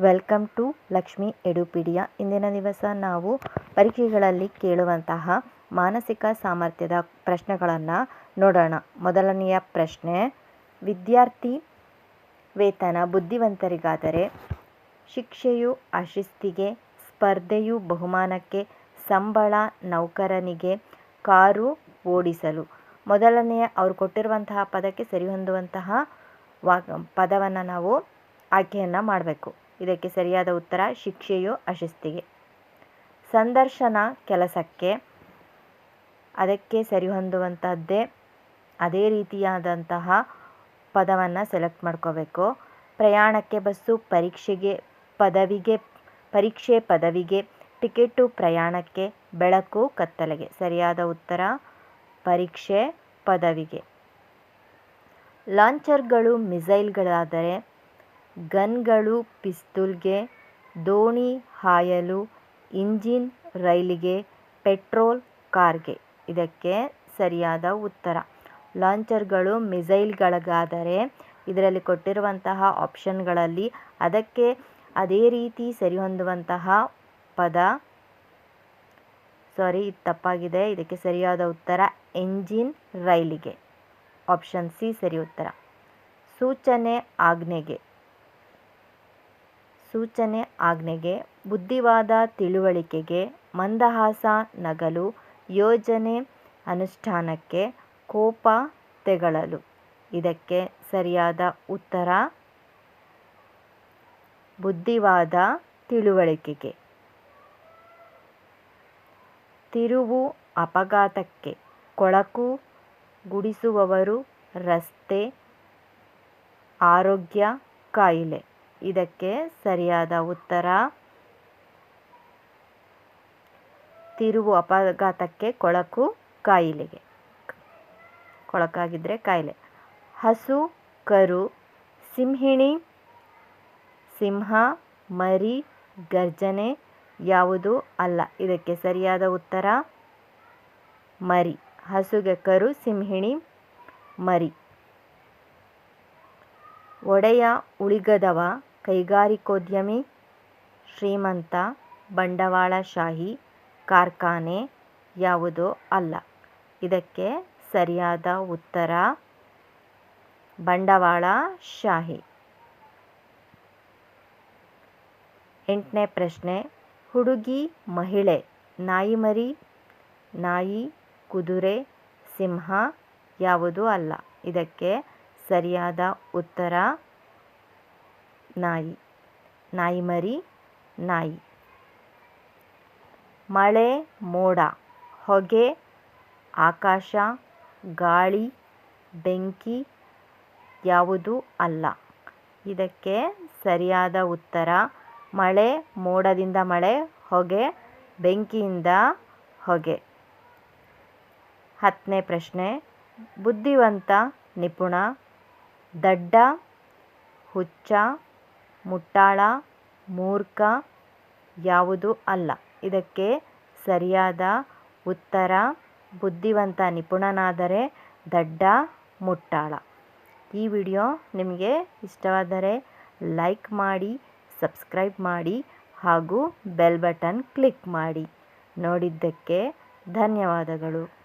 Welcome to Lakshmi ಎಡುಪಿಡಿಯ. ಇಂದಿನ ದಿವಸ ನಾವು ಪರೀಕ್ಷೆಗಳಲ್ಲಿ ಕೇಳುವಂತಹ ಮಾನಸಿಕ ಸಾಮರ್ಥ್ಯದ ಪ್ರಶ್ನೆಗಳನ್ನು ನೋಡೋಣ. ಮೊದಲನೆಯ ಪ್ರಶ್ನೆ, ವಿದ್ಯಾರ್ಥಿ ವೇತನ ಬುದ್ಧಿವಂತರಿಗಾದರೆ ಶಿಕ್ಷೆಯು ಅಶಿಸ್ತಿಗೆ, ಸ್ಪರ್ಧೆಯು ಬಹುಮಾನಕ್ಕೆ, ಸಂಬಳ ನೌಕರನಿಗೆ ಕಾರು ಓಡಿಸಲು. ಮೊದಲನೆಯ ಅವರು ಕೊಟ್ಟಿರುವಂತಹ ಪದಕ್ಕೆ ಸರಿಹೊಂದುವಂತಹ ವಾ ಪದವನ್ನು ನಾವು ಆಯ್ಕೆಯನ್ನು ಮಾಡಬೇಕು. ಇದಕ್ಕೆ ಸರಿಯಾದ ಉತ್ತರ ಶಿಕ್ಷೆಯು ಅಶಿಸ್ತಿಗೆ. ಸಂದರ್ಶನ ಕೆಲಸಕ್ಕೆ ಅದಕ್ಕೆ ಸರಿಹೊಂದುವಂತಹದ್ದೇ ಅದೇ ರೀತಿಯಾದಂತಹ ಪದವನ್ನು ಸೆಲೆಕ್ಟ್ ಮಾಡ್ಕೋಬೇಕು. ಪ್ರಯಾಣಕ್ಕೆ ಬಸ್ಸು, ಪರೀಕ್ಷೆಗೆ ಪದವಿಗೆ, ಪರೀಕ್ಷೆ ಪದವಿಗೆ, ಟಿಕೆಟು ಪ್ರಯಾಣಕ್ಕೆ, ಬೆಳಕು ಕತ್ತಲೆಗೆ. ಸರಿಯಾದ ಉತ್ತರ ಪರೀಕ್ಷೆ ಪದವಿಗೆ. ಲಾಂಚರ್ಗಳು, ಮಿಸೈಲ್ಗಳಾದರೆ ಗನ್ಗಳು ಪಿಸ್ತೂಲ್ಗೆ, ದೋಣಿ ಹಾಯಲು ಇಂಜಿನ್ ರೈಲಿಗೆ, ಪೆಟ್ರೋಲ್ ಕಾರ್ಗೆ. ಇದಕ್ಕೆ ಸರಿಯಾದ ಉತ್ತರ. ಲಾಂಚರ್ಗಳು ಮಿಸೈಲ್ಗಳಿಗಾದರೆ ಇದರಲ್ಲಿ ಕೊಟ್ಟಿರುವಂತಹ ಆಪ್ಷನ್ಗಳಲ್ಲಿ ಅದಕ್ಕೆ ಅದೇ ರೀತಿ ಸರಿಹೊಂದುವಂತಹ ಪದ. ಸಾರಿ, ಇದು ತಪ್ಪಾಗಿದೆ. ಇದಕ್ಕೆ ಸರಿಯಾದ ಉತ್ತರ, ಎಂಜಿನ್ ರೈಲಿಗೆ. ಆಪ್ಷನ್ ಸಿ, ಸರಿ ಉತ್ತರ. ಸೂಚನೆ ಆಜ್ಞೆಗೆ. ಸೂಚನೆ, ಆಜ್ಞೆಗೆ, ಬುದ್ಧಿವಾದ ತಿಳುವಳಿಕೆಗೆ, ಮಂದಹಾಸ, ನಗಲು, ಯೋಜನೆ ಅನುಷ್ಠಾನಕ್ಕೆ ಕೋಪ ತೆಗಳಲು. ಇದಕ್ಕೆ ಸರಿಯಾದ ಉತ್ತರ, ಬುದ್ಧಿವಾದ ತಿಳುವಳಿಕೆಗೆ. ತಿರುವು ಅಪಘಾತಕ್ಕೆ. ಕೊಳಕು ಗುಡಿಸುವವರು ರಸ್ತೆ, ಆರೋಗ್ಯ ಕಾಯಿಲೆ. ಇದಕ್ಕೆ ಸರಿಯಾದ ಉತ್ತರ. ತಿರುವು ಅಪಘಾತಕ್ಕೆ ಕೊಳಕು ಕಾಯಿಲೆಗೆ. ಕೊಳಕಾಗಿದ್ದರೆ ಕಾಯಿಲೆ. ಹಸು, ಕರು, ಸಿಂಹಿಣಿ, ಸಿಂಹ, ಮರಿ, ಗರ್ಜನೆ ಯಾವುದು ಅಲ್ಲ. ಇದಕ್ಕೆ ಸರಿಯಾದ ಉತ್ತರ ಮರಿ. ಹಸುಗೆ ಕರು, ಸಿಂಹಿಣಿ, ಮರಿ. ಒಡೆಯ ಉಳಿಗದವ ಕೈಗಾರಿಕೋದ್ಯಮಿ ಶ್ರೀಮಂತ ಬಂಡವಾಳಶಾಹಿ ಕಾರ್ಖಾನೆ ಯಾವುದು ಅಲ್ಲ. ಇದಕ್ಕೆ ಸರಿಯಾದ ಉತ್ತರ ಬಂಡವಾಳಶಾಹಿ ಎಂಟನೇ ಪ್ರಶ್ನೆ, ಹುಡುಗಿ, ಮಹಿಳೆ, ನಾಯಿ ಮರಿ, ನಾಯಿ, ಕುದುರೆ, ಸಿಂಹ ಯಾವುದೂ ಅಲ್ಲ. ಇದಕ್ಕೆ ಸರಿಯಾದ ಉತ್ತರ ನಾಯಿ. ನಾಯಿ ಮರಿ, ನಾಯಿ. ಮಳೆ, ಮೋಡ. ಹೊಗೆ, ಆಕಾಶ, ಗಾಳಿ, ಬೆಂಕಿ ಯಾವುದು ಅಲ್ಲ. ಇದಕ್ಕೆ ಸರಿಯಾದ ಉತ್ತರ, ಮಳೆ, ಮೋಡದಿಂದ ಮಳೆ, ಹೊಗೆ, ಬೆಂಕಿಯಿಂದ ಹೊಗೆ. ಹತ್ತನೇ ಪ್ರಶ್ನೆ, ಬುದ್ಧಿವಂತ, ನಿಪುಣ, ದಡ್ಡ, ಹುಚ್ಚ ಮುಟ್ಟಾಳ, ಮೂರ್ಖ ಯಾವುದೂ ಅಲ್ಲ. ಇದಕ್ಕೆ ಸರಿಯಾದ ಉತ್ತರ ಬುದ್ಧಿವಂತ ನಿಪುಣನಾದರೆ ದಡ್ಡ ಮುಟ್ಟಾಳ. ಈ ವಿಡಿಯೋ ನಿಮಗೆ ಇಷ್ಟವಾದರೆ ಲೈಕ್ ಮಾಡಿ, ಸಬ್ಸ್ಕ್ರೈಬ್ ಮಾಡಿ ಹಾಗೂ ಬೆಲ್ ಬಟನ್ ಕ್ಲಿಕ್ ಮಾಡಿ. ನೋಡಿದ್ದಕ್ಕೆ ಧನ್ಯವಾದಗಳು.